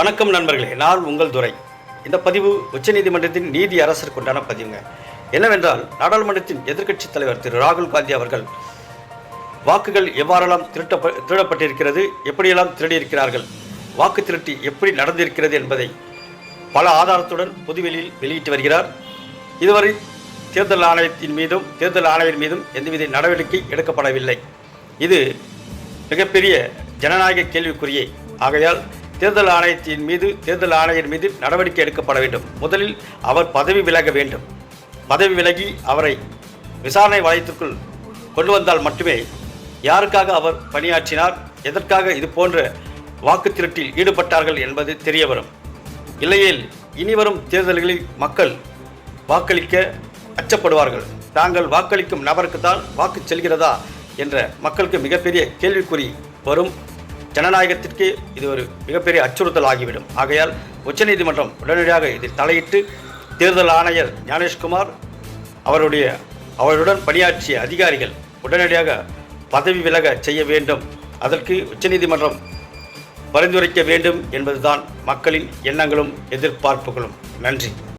வணக்கம் நண்பர்களே நான் உங்கள் துறை இந்த பதிவு உச்சநீதிமன்றத்தின் நீதி அரசருக்குண்டான பதிவுங்க. என்னவென்றால் நாடாளுமன்றத்தின் எதிர்க்கட்சித் தலைவர் திரு ராகுல் காந்தி அவர்கள் வாக்குகள் எவ்வாறெல்லாம் திருட்ட திருடப்பட்டிருக்கிறது எப்படியெல்லாம் திருடியிருக்கிறார்கள் வாக்கு திருட்டு எப்படி நடந்திருக்கிறது என்பதை பல ஆதாரத்துடன் பொதுவெளியில் வெளியிட்டு வருகிறார். இதுவரை தேர்தல் ஆணையத்தின் மீதும் தேர்தல் ஆணையர் மீதும் எந்தவித நடவடிக்கை எடுக்கப்படவில்லை. இது மிகப்பெரிய ஜனநாயக கேள்விக்குறியே. ஆகையால் தேர்தல் ஆணையத்தின் மீது தேர்தல் ஆணையர் மீது நடவடிக்கை எடுக்கப்பட வேண்டும். முதலில் அவர் பதவி விலக வேண்டும். பதவி விலகி அவரை விசாரணை வளையத்திற்குள் கொண்டு வந்தால் மட்டுமே யாருக்காக அவர் பணியாற்றினார் எதற்காக இது போன்ற வாக்கு திருட்டில் ஈடுபட்டார்கள் என்பது தெரிய வரும் இல்லையேல் இனிவரும் தேர்தல்களில் மக்கள் வாக்களிக்க அச்சப்படுவார்கள். தாங்கள் வாக்களிக்கும் நபருக்கு தான் வாக்கு செல்கிறதா என்ற மக்களுக்கு மிகப்பெரிய கேள்விக்குறி வரும். ஜனநாயகத்திற்கு இது ஒரு மிகப்பெரிய அச்சுறுத்தல் ஆகிவிடும். ஆகையால் உச்சநீதிமன்றம் உடனடியாக இதில் தலையிட்டு தேர்தல் ஆணையர் ஞானேஷ்குமார் அவருடைய அவருடன் பணியாற்றிய அதிகாரிகள் உடனடியாக பதவி விலக செய்ய வேண்டும். அதற்கு உச்சநீதிமன்றம் பரிந்துரைக்க வேண்டும் என்பதுதான் மக்களின் எண்ணங்களும் எதிர்பார்ப்புகளும். நன்றி.